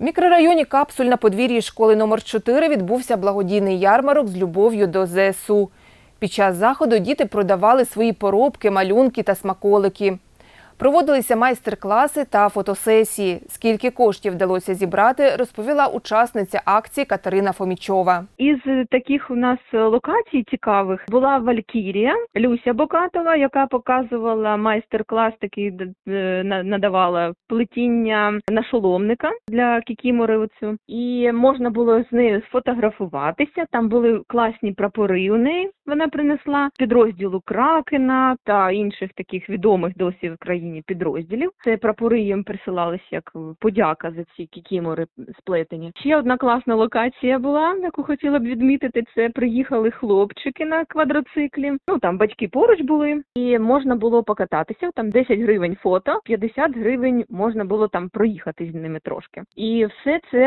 В мікрорайоні Капсуль на подвір'ї школи номер 4 відбувся благодійний ярмарок з любов'ю до ЗСУ. Під час заходу діти продавали свої поробки, малюнки та смаколики. Проводилися майстер-класи та фотосесії. Скільки коштів вдалося зібрати, розповіла учасниця акції Катерина Фомічова. Із таких у нас локацій цікавих була Валькірія Люся Бокатова, яка показувала майстер-клас, такий е, на- надавала плетіння нашоломника для кікімори. Оцю. І можна було з нею сфотографуватися. Там були класні прапори у неї. Вона принесла підрозділу Кракена та інших таких відомих досі в країні підрозділів. Це прапори їм присилались як подяка за ці кікімори сплетені. Ще одна класна локація була, яку хотіла б відмітити. Це приїхали хлопчики на квадроциклі. Ну там батьки поруч були, і можна було покататися. Там 10 гривень фото, 50 гривень можна було там проїхати з ними трошки. І все це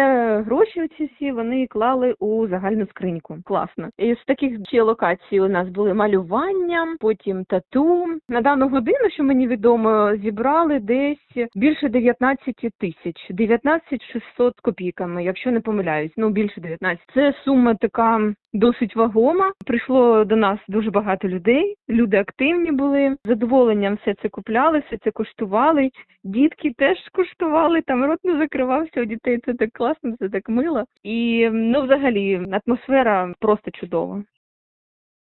гроші. Ці всі вони клали у загальну скриньку. Класно. І з таких ще локацій у нас були малювання, потім тату. На дану годину, що мені відомо, зібрали десь більше 19 тисяч, 19 600 копійками, якщо не помиляюсь. Ну більше 19. Це сума така досить вагома. Прийшло до нас дуже багато людей. Люди активні були. З задоволенням все це купляли, все це коштували. Дітки теж куштували, там рот не закривався у дітей. Це так класно, це так мило. І ну, взагалі, атмосфера просто чудова.